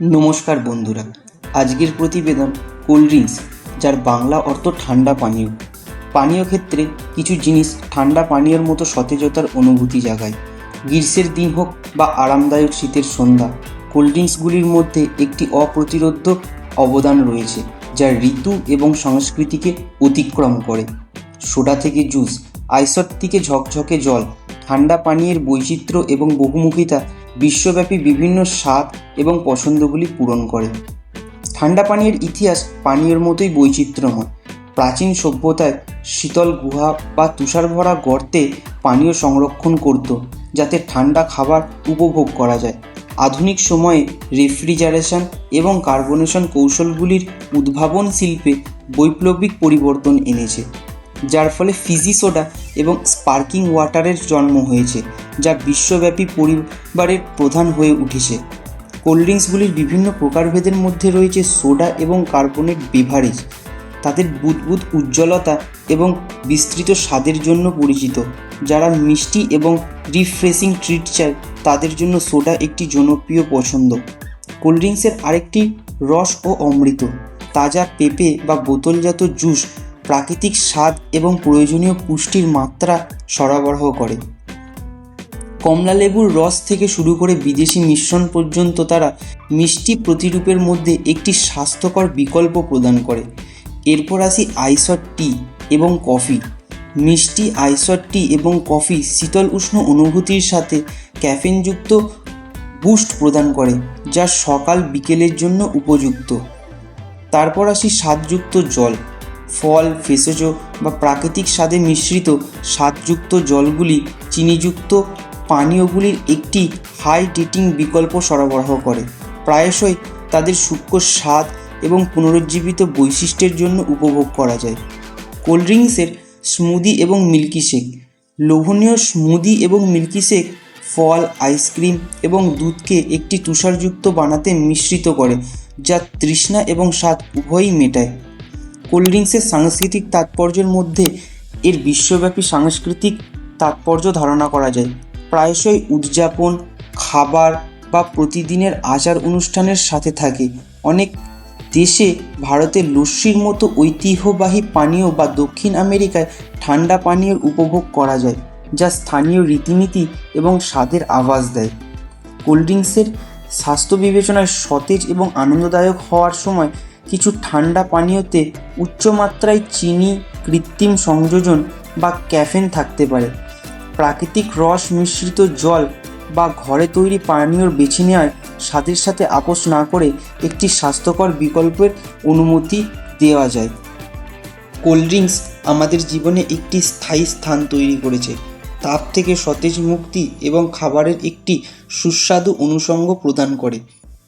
নমস্কার বন্ধুরা। আজকের প্রতিবেদন কোল্ড ড্রিঙ্কস যার বাংলা অর্থ ঠান্ডা পানীয়। পানীয় ক্ষেত্রে কিছু জিনিস ঠান্ডা পানীয়র মতো সতেজতার অনুভূতি জাগায়। গ্রীষ্মের দিন হোক বা আরামদায়ক শীতের সন্ধ্যা কোল্ড ড্রিঙ্কসগুলির মধ্যে একটি অপ্রতিরোধ্য অবদান রয়েছে, যা ঋতু এবং সংস্কৃতিকে অতিক্রম করে। সোডা থেকে জুস আইসট থেকে ঝকঝকে জল, ঠান্ডা পানীয়ের বৈচিত্র্য এবং বহুমুখিতা বিশ্বব্যাপী বিভিন্ন স্বাদ এবং পছন্দগুলি পূরণ করে। ঠান্ডা পানীয়ের ইতিহাস পানীয়ের মতোই বৈচিত্র্যময়। প্রাচীন সভ্যতায় শীতল গুহা বা তুষার ভরা গর্তে পানীয় সংরক্ষণ করত, যাতে ঠান্ডা খাবার উপভোগ করা যায়। আধুনিক সময়ে রেফ্রিজারেশন এবং কার্বনেশন কৌশলগুলির উদ্ভাবন শিল্পে বৈপ্লবিক পরিবর্তন এনেছে। যার ফলে ফিজি সোডা এবং স্পার্কিং ওয়াটারের জন্ম হয়েছে, যা বিশ্বব্যাপী পরিবারের প্রধান হয়ে উঠেছে। কোল্ড ড্রিঙ্কসগুলির বিভিন্ন প্রকারভেদের মধ্যে রয়েছে সোডা এবং কার্বনেট বেভারেজ। তাদের বুদবুদ উজ্জ্বলতা এবং বিস্তৃত স্বাদের জন্য পরিচিত। যারা মিষ্টি এবং রিফ্রেশিং ট্রিট চায়, তাদের জন্য সোডা একটি জনপ্রিয় পছন্দ। কোল্ড ড্রিঙ্কসের আরেকটি রস ও অমৃত, তাজা পেঁপে বা বোতলজাত জুস প্রাকৃতিক স্বাদ এবং প্রয়োজনীয় পুষ্টির মাত্রা সরবরাহ করে। কমলা লেবুর রস থেকে শুরু করে বিদেশি মিশ্রণ পর্যন্ত তারা মিষ্টি প্রতিরূপের মধ্যে একটি স্বাস্থ্যকর বিকল্প প্রদান করে। এরপর আসি আইসট টি এবং কফি। মিষ্টি আইসট টি এবং কফি শীতল উষ্ণ অনুভূতির সাথে ক্যাফিনযুক্ত বুস্ট প্রদান করে, যা সকাল বিকেলের জন্য উপযুক্ত। তারপর আসি স্বাদযুক্ত জল। ফল, ভেষজ বা প্রাকৃতিক স্বাদে মিশ্রিত স্বাদযুক্ত জলগুলি চিনিযুক্ত পানীয়গুলির একটি হাই হাইড্রেটিং বিকল্প সরবরাহ করে। প্রায়শই তাদের সূক্ষ্ম স্বাদ এবং পুনরুজ্জীবিত বৈশিষ্ট্যের জন্য উপভোগ করা যায়। কোল্ড ড্রিঙ্কসের স্মুদি এবং মিল্কি শেক লোভনীয় স্মুদি এবং মিল্কি শেক ফল আইসক্রিম এবং দুধকে একটি তুষারযুক্ত বানাতে মিশ্রিত করে, যা তৃষ্ণা এবং স্বাদ উভয়ই মেটায়। কোল্ড ড্রিঙ্কসের সাংস্কৃতিক তাৎপর্যের মধ্যে এর বিশ্বব্যাপী সাংস্কৃতিক তাৎপর্য ধারণা করা যায়। প্রায়শই উদযাপন, খাবার বা প্রতিদিনের আচার অনুষ্ঠানের সাথে থাকে। অনেক দেশে ভারতের লস্যির মতো ঐতিহ্যবাহী পানীয় বা দক্ষিণ আমেরিকায় ঠান্ডা পানীয়র উপভোগ করা যায়, যা স্থানীয় রীতিনীতি এবং স্বাদের আভাস দেয়। কোল্ড ড্রিঙ্কসের স্বাস্থ্য বিবেচনায় সতেজ এবং আনন্দদায়ক হওয়ার সময় কিছু ঠান্ডা পানীয়তে উচ্চমাত্রায় চিনি, কৃত্রিম সংযোজন বা ক্যাফেন থাকতে পারে। প্রাকৃতিক রস মিশ্রিত জল বা ঘরে তৈরি পানীয় বেছে নেওয়ার স্বাদের সাথে আপোষ না করে একটি স্বাস্থ্যকর বিকল্পের অনুমতি দেওয়া যায়। কোল্ড ড্রিঙ্কস আমাদের জীবনে একটি স্থায়ী স্থান তৈরি করেছে। তাপ থেকে সতেজ মুক্তি এবং খাবারের একটি সুস্বাদু অনুষঙ্গ প্রদান করে।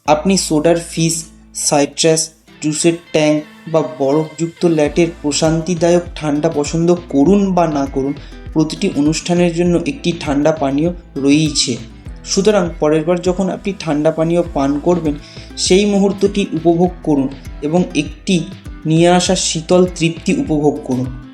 আপনি সোডার, ফিস, সাইট্রাস জুসের ট্যাঙ্ক বা বরফযুক্ত ল্যাটের প্রশান্তিদায়ক ঠান্ডা পছন্দ করুন বা না করুন, প্রতিটি অনুষ্ঠানের জন্য একটি ঠান্ডা পানীয় রয়েইছে। সুতরাং পরের বার যখন আপনি ঠান্ডা পানীয় পান করবেন, সেই মুহূর্তটি উপভোগ করুন এবং একটি নিয়ে আসা শীতল তৃপ্তি উপভোগ করুন।